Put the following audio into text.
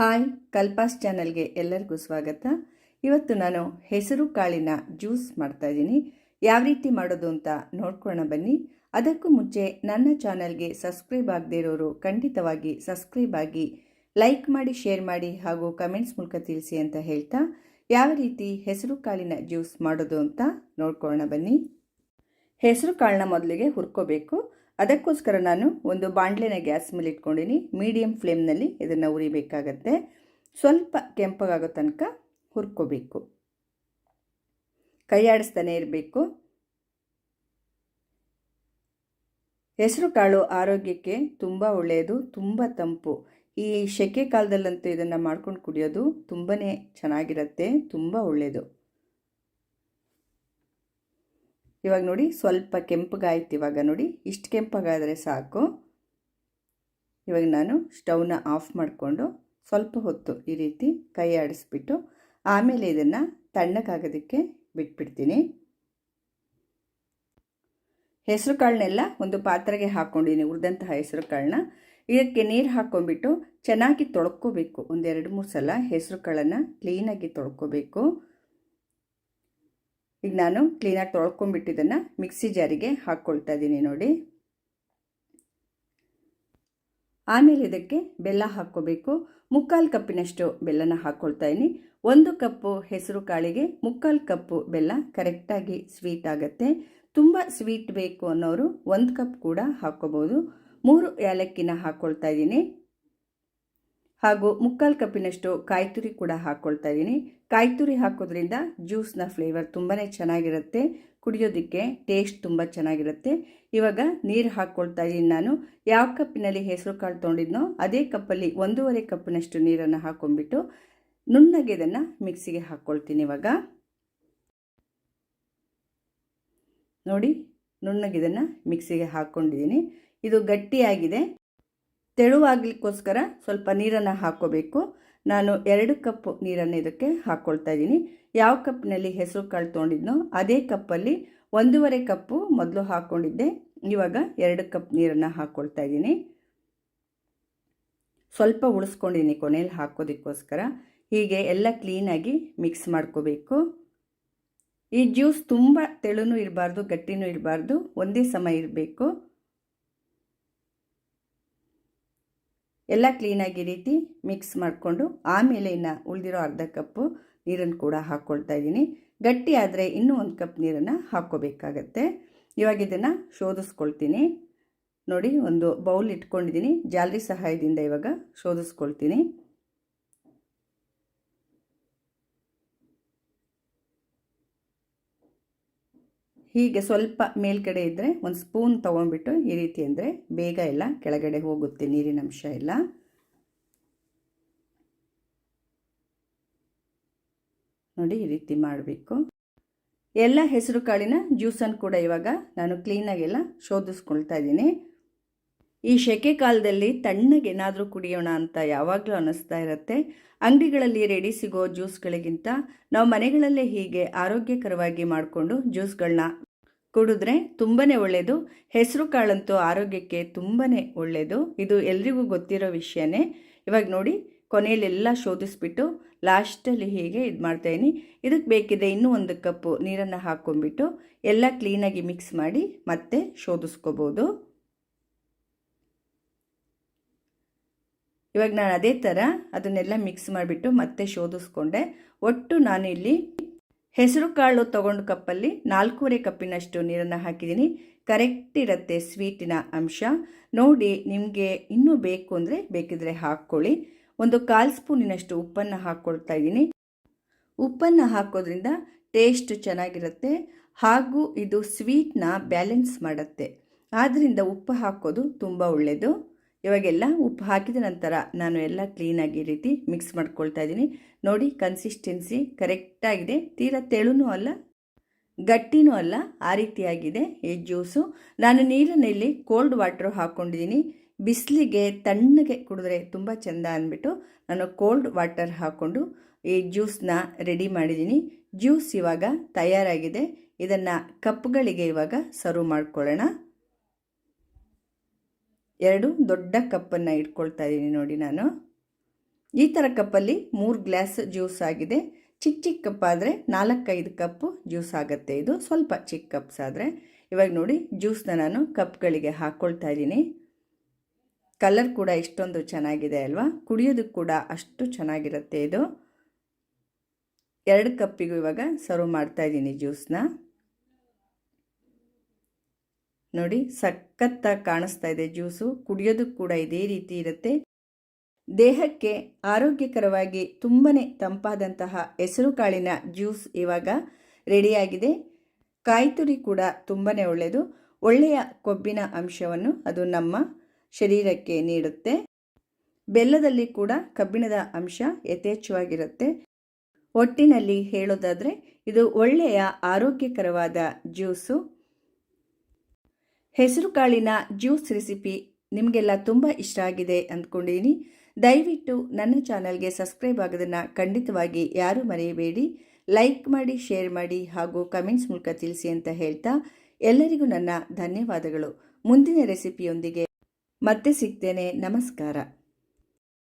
Hi, ಕಲ್ಪಾಸ್ ಚಾನಲ್ಗೆ ಎಲ್ಲರಿಗೂ ಸ್ವಾಗತ. ಇವತ್ತು ನಾನು ಹೆಸರು ಕಾಳಿನ ಜ್ಯೂಸ್ ಮಾಡ್ತಾ ಇದ್ದೀನಿ. ಯಾವ ರೀತಿ ಮಾಡೋದು ಅಂತ ನೋಡ್ಕೊಳ್ಳೋಣ ಬನ್ನಿ. ಅದಕ್ಕೂ ಮುಂಚೆ ನನ್ನ ಚಾನಲ್ಗೆ ಸಬ್ಸ್ಕ್ರೈಬ್ ಆಗದೇ ಇರೋರು ಖಂಡಿತವಾಗಿ ಸಬ್ಸ್ಕ್ರೈಬ್ ಆಗಿ ಲೈಕ್ ಮಾಡಿ, ಶೇರ್ ಮಾಡಿ ಹಾಗೂ ಕಮೆಂಟ್ಸ್ ಮೂಲಕ ತಿಳಿಸಿ ಅಂತ ಹೇಳ್ತಾ ಯಾವ ರೀತಿ ಹೆಸರು ಕಾಳಿನ ಜ್ಯೂಸ್ ಮಾಡೋದು ಅಂತ ನೋಡ್ಕೊಳ್ಳೋಣ ಬನ್ನಿ. ಹೆಸರು ಕಾಳನ್ನ ಮೊದಲಿಗೆ ಹುರ್ಕೋಬೇಕು. ಅದಕ್ಕೋಸ್ಕರ ನಾನು ಒಂದು ಬಾಣಲೆನ ಗ್ಯಾಸ್ ಮೇಲೆ ಇಟ್ಕೊಂಡಿನಿ. ಮೀಡಿಯಮ್ ಫ್ಲೇಮ್ನಲ್ಲಿ ಇದನ್ನು ಉರಿಬೇಕಾಗತ್ತೆ. ಸ್ವಲ್ಪ ಕೆಂಪಗಾಗೋ ತನಕ ಹುರ್ಕೋಬೇಕು. ಕೈಯಾಡಿಸ್ತಾನೆ ಇರಬೇಕು. ಹೆಸರು ಕಾಳು ಆರೋಗ್ಯಕ್ಕೆ ತುಂಬ ಒಳ್ಳೆಯದು, ತುಂಬ ತಂಪು. ಈ ಸೆಕೆ ಕಾಲದಲ್ಲಂತೂ ಇದನ್ನು ಮಾಡ್ಕೊಂಡು ಕುಡಿಯೋದು ತುಂಬಾ ಚೆನ್ನಾಗಿರುತ್ತೆ, ತುಂಬ ಒಳ್ಳೆಯದು. ಇವಾಗ ನೋಡಿ ಸ್ವಲ್ಪ ಕೆಂಪಗಾಯ್ತು ಇವಾಗ ನೋಡಿ. ಇಷ್ಟು ಕೆಂಪಗಾದರೆ ಸಾಕು. ಇವಾಗ ನಾನು ಸ್ಟವ್ನ ಆಫ್ ಮಾಡಿಕೊಂಡು ಸ್ವಲ್ಪ ಹೊತ್ತು ಈ ರೀತಿ ಕೈ ಆಡಿಸ್ಬಿಟ್ಟು ಆಮೇಲೆ ಇದನ್ನು ತಣ್ಣಗಾಗೋದಕ್ಕೆ ಬಿಟ್ಬಿಡ್ತೀನಿ. ಹೆಸರು ಕಾಳನ್ನೆಲ್ಲ ಒಂದು ಪಾತ್ರೆಗೆ ಹಾಕ್ಕೊಂಡಿದ್ದೀನಿ ಉರಿದಂತಹ ಹೆಸರು ಕಾಳನ್ನ. ಇದಕ್ಕೆ ನೀರು ಹಾಕ್ಕೊಂಡ್ಬಿಟ್ಟು ಚೆನ್ನಾಗಿ ತೊಳ್ಕೊಬೇಕು. ಒಂದೆರಡು ಮೂರು ಸಲ ಹೆಸರು ಕಾಳನ್ನು ಕ್ಲೀನಾಗಿ ತೊಳ್ಕೊಬೇಕು. ಈಗ ನಾನು ಕ್ಲೀನಾಗಿ ತೊಳ್ಕೊಂಡ್ಬಿಟ್ಟಿದ್ದನ್ನು ಮಿಕ್ಸಿ ಜಾರಿಗೆ ಹಾಕ್ಕೊಳ್ತಾ ಇದ್ದೀನಿ ನೋಡಿ. ಆಮೇಲೆ ಇದಕ್ಕೆ ಬೆಲ್ಲ ಹಾಕ್ಕೋಬೇಕು. ಮುಕ್ಕಾಲು ಕಪ್ಪಿನಷ್ಟು ಬೆಲ್ಲನ ಹಾಕ್ಕೊಳ್ತಾ ಇದ್ದೀನಿ. ಒಂದು ಕಪ್ಪು ಹೆಸರು ಕಾಳಿಗೆ ಮುಕ್ಕಾಲು ಕಪ್ಪು ಬೆಲ್ಲ ಕರೆಕ್ಟಾಗಿ ಸ್ವೀಟ್ ಆಗುತ್ತೆ. ತುಂಬ ಸ್ವೀಟ್ ಬೇಕು ಅನ್ನೋರು ಒಂದು ಕಪ್ ಕೂಡ ಹಾಕ್ಕೋಬೋದು. ಮೂರು ಏಲಕ್ಕಿನ ಹಾಕ್ಕೊಳ್ತಾ ಇದ್ದೀನಿ. ಹಾಗೂ ಮುಕ್ಕಾಲು ಕಪ್ಪಿನಷ್ಟು ಕಾಯಿ ತುರಿ ಕೂಡ ಹಾಕ್ಕೊಳ್ತಾ ಇದ್ದೀನಿ. ಕಾಯಿ ತುರಿ ಹಾಕೋದ್ರಿಂದ ಜ್ಯೂಸ್ನ ಫ್ಲೇವರ್ ತುಂಬಾ ಚೆನ್ನಾಗಿರುತ್ತೆ. ಕುಡಿಯೋದಕ್ಕೆ ಟೇಸ್ಟ್ ತುಂಬ ಚೆನ್ನಾಗಿರುತ್ತೆ. ಇವಾಗ ನೀರು ಹಾಕ್ಕೊಳ್ತಾ ಇದ್ದೀನಿ ನಾನು. ಯಾವ ಕಪ್ಪಿನಲ್ಲಿ ಹೆಸರು ಕಾಳು ತೊಗೊಂಡಿದ್ನೋ ಅದೇ ಕಪ್ಪಲ್ಲಿ ಒಂದೂವರೆ ಕಪ್ಪಿನಷ್ಟು ನೀರನ್ನು ಹಾಕೊಂಡ್ಬಿಟ್ಟು ನುಣ್ಣಗೆ ಇದನ್ನು ಮಿಕ್ಸಿಗೆ ಹಾಕ್ಕೊಳ್ತೀನಿ ಇವಾಗ. ನೋಡಿ ನುಣ್ಣಗೆ ಇದನ್ನು ಮಿಕ್ಸಿಗೆ ಹಾಕ್ಕೊಂಡಿದ್ದೀನಿ ಇದು ಗಟ್ಟಿಯಾಗಿದೆ. ತೆಳುವಾಗಲಿಕ್ಕೋಸ್ಕರ ಸ್ವಲ್ಪ ನೀರನ್ನು ಹಾಕ್ಕೋಬೇಕು ನಾನು ಎರಡು ಕಪ್ ನೀರನ್ನು ಇದಕ್ಕೆ ಹಾಕ್ಕೊಳ್ತಾ ಇದ್ದೀನಿ. ಯಾವ ಕಪ್ನಲ್ಲಿ ಹೆಸರು ಕಾಳು ತೊಗೊಂಡಿದ್ನೋ ಅದೇ ಕಪ್ಪಲ್ಲಿ ಒಂದೂವರೆ ಕಪ್ಪು ಮೊದಲು ಹಾಕ್ಕೊಂಡಿದ್ದೆ ಇವಾಗ ಎರಡು ಕಪ್ ನೀರನ್ನು ಹಾಕ್ಕೊಳ್ತಾ ಇದ್ದೀನಿ. ಸ್ವಲ್ಪ ಉಳಿಸ್ಕೊಂಡಿದ್ದೀನಿ ಕೊನೆಯಲ್ಲಿ ಹಾಕೋದಕ್ಕೋಸ್ಕರ. ಹೀಗೆ ಎಲ್ಲ ಕ್ಲೀನಾಗಿ ಮಿಕ್ಸ್ ಮಾಡ್ಕೋಬೇಕು. ಈ ಜ್ಯೂಸ್ ತುಂಬ ತೆಳುನೂ ಇರಬಾರ್ದು, ಗಟ್ಟಿನೂ ಇರಬಾರ್ದು, ಒಂದೇ ಸಮ ಇರಬೇಕು. ಎಲ್ಲ ಕ್ಲೀನಾಗಿ ರೀತಿ ಮಿಕ್ಸ್ ಮಾಡಿಕೊಂಡು ಆಮೇಲೆ ಇನ್ನು ಉಳಿದಿರೋ ಅರ್ಧ ಕಪ್ಪು ನೀರನ್ನು ಕೂಡ ಹಾಕ್ಕೊಳ್ತಾ ಇದ್ದೀನಿ. ಗಟ್ಟಿ ಆದರೆ ಇನ್ನೂ ಒಂದು ಕಪ್ ನೀರನ್ನು ಹಾಕ್ಕೋಬೇಕಾಗತ್ತೆ. ಇವಾಗ ಇದನ್ನು ಶೋಧಿಸ್ಕೊಳ್ತೀನಿ. ನೋಡಿ ಒಂದು ಬೌಲ್ ಇಟ್ಕೊಂಡಿದ್ದೀನಿ. ಜಾಲರಿ ಸಹಾಯದಿಂದ ಇವಾಗ ಶೋಧಿಸ್ಕೊಳ್ತೀನಿ. ಹೀಗೆ ಸ್ವಲ್ಪ ಮೇಲ್ಗಡೆ ಇದ್ದರೆ ಒಂದು ಸ್ಪೂನ್ ತೊಗೊಂಡ್ಬಿಟ್ಟು ಈ ರೀತಿ ಅಂದರೆ ಬೇಗ ಎಲ್ಲ ಕೆಳಗಡೆ ಹೋಗುತ್ತೆ ನೀರಿನ ಅಂಶ ಎಲ್ಲ. ನೋಡಿ ಈ ರೀತಿ ಮಾಡಬೇಕು. ಎಲ್ಲ ಹೆಸರು ಕಾಳಿನ ಜ್ಯೂಸನ್ನು ಕೂಡ ಇವಾಗ ನಾನು ಕ್ಲೀನಾಗೆಲ್ಲ ಶೋಧಿಸ್ಕೊಳ್ತಾ ಇದ್ದೀನಿ. ಈ ಸೆಕೆ ಕಾಲದಲ್ಲಿ ತಣ್ಣಗೆ ಏನಾದರೂ ಕುಡಿಯೋಣ ಅಂತ ಯಾವಾಗಲೂ ಅನ್ನಿಸ್ತಾ ಇರುತ್ತೆ. ಅಂಗಡಿಗಳಲ್ಲಿ ರೆಡಿ ಸಿಗೋ ಜ್ಯೂಸ್ಗಳಿಗಿಂತ ನಾವು ಮನೆಗಳಲ್ಲೇ ಹೀಗೆ ಆರೋಗ್ಯಕರವಾಗಿ ಮಾಡಿಕೊಂಡು ಜ್ಯೂಸ್ಗಳನ್ನ ಕುಡಿದ್ರೆ ತುಂಬಾ ಒಳ್ಳೆಯದು ಹೆಸರು ಕಾಳಂತೂ ಆರೋಗ್ಯಕ್ಕೆ ತುಂಬಾ ಒಳ್ಳೆಯದು ಇದು ಎಲ್ರಿಗೂ ಗೊತ್ತಿರೋ ವಿಷಯನೇ. ಇವಾಗ ನೋಡಿ, ಕೊನೆಯಲ್ಲೆಲ್ಲ ಶೋಧಿಸ್ಬಿಟ್ಟು ಲಾಸ್ಟಲ್ಲಿ ಹೀಗೆ ಇದು ಮಾಡ್ತಾಯಿದ್ದೀನಿ ಇದಕ್ಕೆ ಬೇಕಿದೆ ಇನ್ನೂ ಒಂದು ಕಪ್ಪು ನೀರನ್ನು ಹಾಕ್ಕೊಂಡ್ಬಿಟ್ಟು ಎಲ್ಲ ಕ್ಲೀನಾಗಿ ಮಿಕ್ಸ್ ಮಾಡಿ ಮತ್ತೆ ಶೋಧಿಸ್ಕೋಬೋದು. ಇವಾಗ ನಾನು ಅದೇ ಥರ ಅದನ್ನೆಲ್ಲ ಮಿಕ್ಸ್ ಮಾಡಿಬಿಟ್ಟು ಮತ್ತೆ ಶೋಧಿಸ್ಕೊಂಡೆ. ಒಟ್ಟು ನಾನಿಲ್ಲಿ ಹೆಸರು ಕಾಳು ತೊಗೊಂಡು ಕಪ್ಪಲ್ಲಿ ನಾಲ್ಕೂವರೆ ಕಪ್ಪಿನಷ್ಟು ನೀರನ್ನು ಹಾಕಿದ್ದೀನಿ. ಕರೆಕ್ಟ್ ಇರುತ್ತೆ ಸ್ವೀಟಿನ ಅಂಶ. ನೋಡಿ, ನಿಮಗೆ ಇನ್ನೂ ಬೇಕು ಅಂದರೆ ಬೇಕಿದ್ರೆ ಹಾಕ್ಕೊಳ್ಳಿ. ಒಂದು ಕಾಲು ಸ್ಪೂನಿನಷ್ಟು ಉಪ್ಪನ್ನು ಹಾಕ್ಕೊಳ್ತಾ ಇದ್ದೀನಿ. ಉಪ್ಪನ್ನು ಹಾಕೋದ್ರಿಂದ ಟೇಸ್ಟ್ ಚೆನ್ನಾಗಿರುತ್ತೆ ಹಾಗೂ ಇದು ಸ್ವೀಟ್ನ ಬ್ಯಾಲೆನ್ಸ್ ಮಾಡುತ್ತೆ. ಆದ್ದರಿಂದ ಉಪ್ಪು ಹಾಕೋದು ತುಂಬ ಒಳ್ಳೆಯದು ಇವಾಗೆಲ್ಲ ಉಪ್ಪು ಹಾಕಿದ ನಂತರ ನಾನು ಎಲ್ಲ ಕ್ಲೀನಾಗಿ ರೀತಿ ಮಿಕ್ಸ್ ಮಾಡ್ಕೊಳ್ತಾ ಇದ್ದೀನಿ. ನೋಡಿ ಕನ್ಸಿಸ್ಟೆನ್ಸಿ ಕರೆಕ್ಟಾಗಿದೆ ತೀರಾ ತೆಳುನೂ ಅಲ್ಲ, ಗಟ್ಟಿನೂ ಅಲ್ಲ, ಆ ರೀತಿಯಾಗಿದೆ ಈ ಜ್ಯೂಸು ನಾನು ನೀರಿನಲ್ಲಿ ಕೋಲ್ಡ್ ವಾಟ್ರು ಹಾಕ್ಕೊಂಡಿದ್ದೀನಿ ಬಿಸಿಲಿಗೆ ತಣ್ಣಗೆ ಕುಡಿದ್ರೆ ತುಂಬ ಚೆಂದ ಅಂದ್ಬಿಟ್ಟು ನಾನು ಕೋಲ್ಡ್ ವಾಟರ್ ಹಾಕ್ಕೊಂಡು ಈ ಜ್ಯೂಸನ್ನ ರೆಡಿ ಮಾಡಿದ್ದೀನಿ. ಜ್ಯೂಸ್ ಇವಾಗ ತಯಾರಾಗಿದೆ. ಇದನ್ನು ಕಪ್ಗಳಿಗೆ ಇವಾಗ ಸರ್ವ್ ಮಾಡ್ಕೊಳ್ಳೋಣ. ಎರಡು ದೊಡ್ಡ ಕಪ್ಪನ್ನು ಇಟ್ಕೊಳ್ತಾ ಇದ್ದೀನಿ ನೋಡಿ ನಾನು. ಈ ಥರ ಕಪ್ಪಲ್ಲಿ ಮೂರು ಗ್ಲಾಸ್ ಜ್ಯೂಸ್ ಆಗಿದೆ. ಚಿಕ್ಕ ಚಿಕ್ಕ ಕಪ್ ಆದರೆ ನಾಲ್ಕೈದು ಕಪ್ಪು ಜ್ಯೂಸ್ ಆಗುತ್ತೆ ಇದು. ಸ್ವಲ್ಪ ಚಿಕ್ಕ ಕಪ್ಸ್ ಆದರೆ. ಇವಾಗ ನೋಡಿ ಜ್ಯೂಸ್ನ ನಾನು ಕಪ್ಗಳಿಗೆ ಹಾಕ್ಕೊಳ್ತಾ ಇದ್ದೀನಿ. ಕಲರ್ ಕೂಡ ಇಷ್ಟೊಂದು ಚೆನ್ನಾಗಿದೆ ಅಲ್ವಾ? ಕುಡಿಯೋದಕ್ಕೆ ಕೂಡ ಅಷ್ಟು ಚೆನ್ನಾಗಿರುತ್ತೆ ಇದು. ಎರಡು ಕಪ್ಪಿಗೂ ಇವಾಗ ಸರ್ವ್ ಮಾಡ್ತಾ ಇದ್ದೀನಿ ಜ್ಯೂಸ್ನ. ನೋಡಿ ಸಖತ್ತಾಗಿ ಕಾಣಿಸ್ತಾ ಇದೆ ಜ್ಯೂಸು. ಕುಡಿಯೋದಕ್ಕೆ ಕೂಡ ಇದೇ ರೀತಿ ಇರುತ್ತೆ. ದೇಹಕ್ಕೆ ಆರೋಗ್ಯಕರವಾಗಿ ತುಂಬಾ ತಂಪಾದಂತಹ ಹೆಸರು ಕಾಳಿನ ಜ್ಯೂಸ್ ಇವಾಗ ರೆಡಿಯಾಗಿದೆ ಕಾಯಿ ತುರಿ ಕೂಡ ತುಂಬಾ ಒಳ್ಳೆಯದು ಒಳ್ಳೆಯ ಕೊಬ್ಬಿನ ಅಂಶವನ್ನು ಅದು ನಮ್ಮ ಶರೀರಕ್ಕೆ ನೀಡುತ್ತೆ. ಬೆಲ್ಲದಲ್ಲಿ ಕೂಡ ಕಬ್ಬಿಣದ ಅಂಶ ಯಥೇಚ್ಛವಾಗಿರುತ್ತೆ. ಒಟ್ಟಿನಲ್ಲಿ ಹೇಳೋದಾದರೆ ಇದು ಒಳ್ಳೆಯ ಆರೋಗ್ಯಕರವಾದ ಜ್ಯೂಸು. ಹೆಸರು ಕಾಳಿನ ಜ್ಯೂಸ್ ರೆಸಿಪಿ ನಿಮಗೆಲ್ಲ ತುಂಬ ಇಷ್ಟ ಆಗಿದೆ ಅಂದ್ಕೊಂಡಿದ್ದೀನಿ ದಯವಿಟ್ಟು ನನ್ನ ಚಾನಲ್ಗೆ ಸಬ್ಸ್ಕ್ರೈಬ್ ಆಗೋದನ್ನು ಖಂಡಿತವಾಗಿ ಯಾರೂ ಮರೆಯಬೇಡಿ. ಲೈಕ್ ಮಾಡಿ, ಶೇರ್ ಮಾಡಿ ಹಾಗೂ ಕಮೆಂಟ್ಸ್ ಮೂಲಕ ತಿಳಿಸಿ ಅಂತ ಹೇಳ್ತಾ ಎಲ್ಲರಿಗೂ ನನ್ನ ಧನ್ಯವಾದಗಳು. ಮುಂದಿನ ರೆಸಿಪಿಯೊಂದಿಗೆ ಮತ್ತೆ ಸಿಗ್ತೇನೆ. ನಮಸ್ಕಾರ.